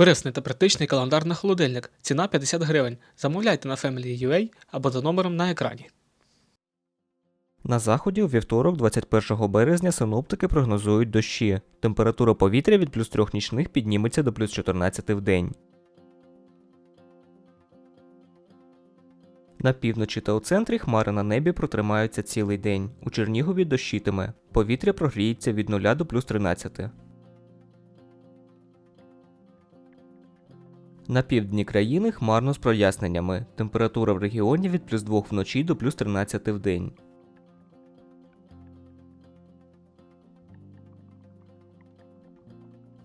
Корисний та практичний календар на холодильник. Ціна 50 гривень. Замовляйте на Family.ua або за номером на екрані. На заході у вівторок, 21 березня, синоптики прогнозують дощі. Температура повітря від плюс 3 нічних підніметься до плюс 14 в день. На півночі та у центрі хмари на небі протримаються цілий день. У Чернігові дощитиме. Повітря прогріється від 0 до плюс 13. На півдні країни хмарно з проясненнями. Температура в регіоні від плюс 2 вночі до плюс 13 в день.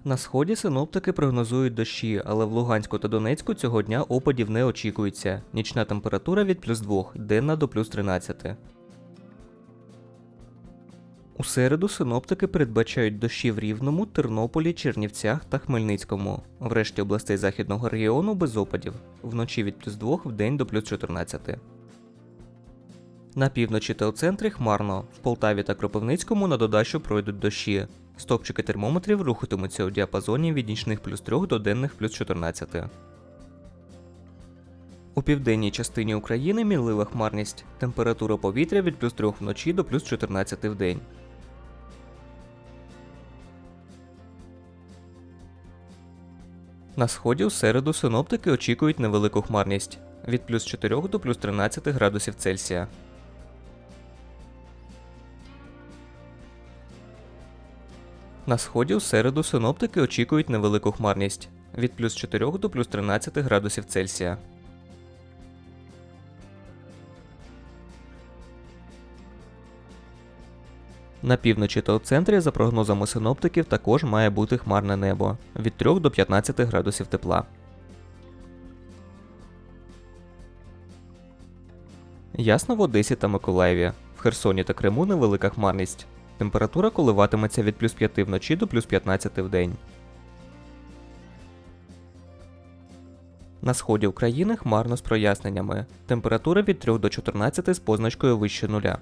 На сході синоптики прогнозують дощі, але в Луганську та Донецьку цього дня опадів не очікується. Нічна температура від плюс 2, денна до плюс 13. У середу синоптики передбачають дощі в Рівному, Тернополі, Чернівцях та Хмельницькому. В решті областей західного регіону без опадів. Вночі від плюс 2 в день до плюс 14. На півночі та у центрі хмарно. В Полтаві та Кропивницькому на додачу пройдуть дощі. Стопчики термометрів рухатимуться у діапазоні від нічних плюс 3 до денних плюс 14. У південній частині України мінлива хмарність. Температура повітря від плюс 3 вночі до плюс 14 в день. На сході у середу синоптики очікують невелику хмарність від плюс 4 до плюс 13 градусів Цельсія. На сході у середу синоптики очікують невелику хмарність від плюс 4 до плюс 13 градусів Цельсія. На півночі та у центрі, за прогнозами синоптиків, також має бути хмарне небо від 3 до 15 градусів тепла. Ясно в Одесі та Миколаєві. В Херсоні та Криму невелика хмарність. Температура коливатиметься від плюс 5 вночі до плюс 15 в день. На сході України хмарно з проясненнями. Температура від 3 до 14 з позначкою вище нуля.